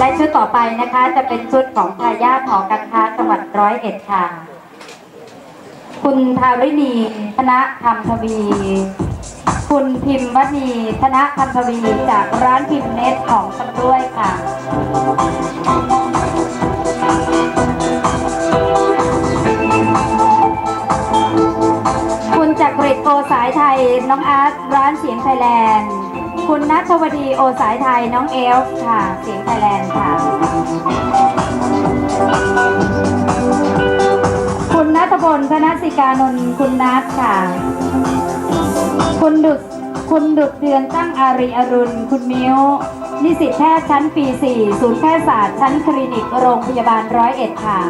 และชุดต่อไปนะคะจะเป็นชุดของทายาทหอการค้าจังหวัดร้อยเอ็ดค่ะ คุณทาริณีธนธรรมทวี คุณพิมพ์วณีธนธรรมทวีจากร้านพิมพ์เน็ตของชำด้วยค่ะคุณจักริดโอสายไทย น้องอาร์ตร้านเสียงไทยแลนด์ คุณนัทวดีโอสายไทย น้องเอลฟ์ค่ะ เสียงไทยแลนด์ ลธนสิกานนท์คุณนัทค่ะ คุณดุดคุณดุดเดือนตั้งอารีอรุณ คุณมิ้ว นิสิตแพทย์ชั้นปี 4 ศูนย์แพทยศาสตร์ชั้นคลินิกโรงพยาบาลร้อยเอ็ดค่ะ